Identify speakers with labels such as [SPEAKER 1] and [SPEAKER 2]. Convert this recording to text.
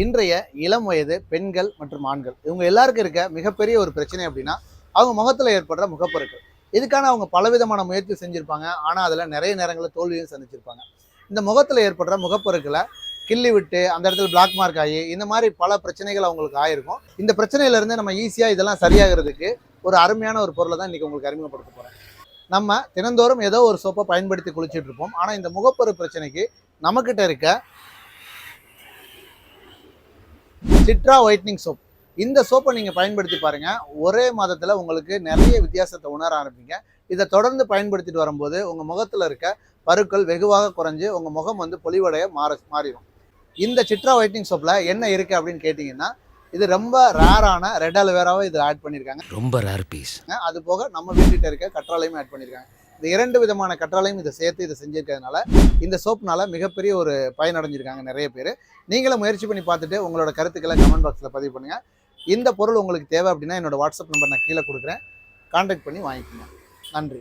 [SPEAKER 1] இன்றைய இளம் வயது பெண்கள் மற்றும் ஆண்கள் இவங்க எல்லாருக்கும் இருக்க மிகப்பெரிய ஒரு பிரச்சனை அப்படின்னா அவங்க முகத்தில் ஏற்படுற முகப்பொருட்கள். இதுக்கான அவங்க பலவிதமான முயற்சி செஞ்சுருப்பாங்க. ஆனால் அதில் நிறைய நேரங்களில் தோல்வியும் சந்திச்சிருப்பாங்க. இந்த முகத்தில் ஏற்படுற முகப்பொருட்களை கிள்ளி விட்டு அந்த இடத்துல பிளாக் மார்க் ஆகி இந்த மாதிரி பல பிரச்சனைகள் அவங்களுக்கு ஆயிருக்கும். இந்த பிரச்சனையிலேருந்து நம்ம ஈஸியாக இதெல்லாம் சரியாகிறதுக்கு ஒரு அருமையான ஒரு பொருளை தான் இன்றைக்கி உங்களுக்கு அறிமுகப்படுத்த போகிறேன் நம்ம தினந்தோறும் ஏதோ ஒரு சோப்பை பயன்படுத்தி குளிச்சுட்டு இருப்போம். ஆனால் இந்த முகப்பொரு பிரச்சனைக்கு நம்மக்கிட்ட இருக்க சிட்ரா ஒயிட்னிங் சோப். இந்த சோப்பை நீங்கள் பயன்படுத்தி பாருங்க. ஒரே மாதத்தில் உங்களுக்கு நிறைய வித்தியாசத்தை உணர ஆரம்பிங்க. இதை தொடர்ந்து பயன்படுத்திட்டு வரும்போது உங்கள் முகத்தில் இருக்க பருக்கள் வெகுவாக குறைஞ்சு உங்கள் முகம் வந்து பொலிவடைய மாற மாறிடும். இந்த சிட்ரா ஒயிட்னிங் சோப்பில் என்ன இருக்குது அப்படின்னு கேட்டிங்கன்னா இது ரொம்ப ரேரான ரெட் அலோவேராவை இதில் ஆட் பண்ணியிருக்காங்க
[SPEAKER 2] ரொம்ப ரேர் பீஸ்
[SPEAKER 1] அது போக நம்ம வீட்டுகிட்ட இருக்க கற்றாழையும் ஆட் பண்ணியிருக்காங்க இந்த இரண்டு விதமான கற்றாலையும் இதை சேர்த்து இதை செஞ்சுருக்கிறதுனால இந்த சோப்னால மிகப்பெரிய ஒரு பயனடைஞ்சிருக்காங்க நிறைய பேர். நீங்களும் முயற்சி பண்ணி பார்த்துட்டு உங்களோட கருத்துக்களை கமெண்ட் பாக்ஸில் பதிவு பண்ணுங்கள் இந்த பொருள் உங்களுக்கு தேவை அப்படின்னா என்னோட வாட்ஸ்அப் நம்பர் நான் கீழே கொடுக்குறேன். கான்டாக்ட் பண்ணி வாங்கிக்கோங்க. நன்றி.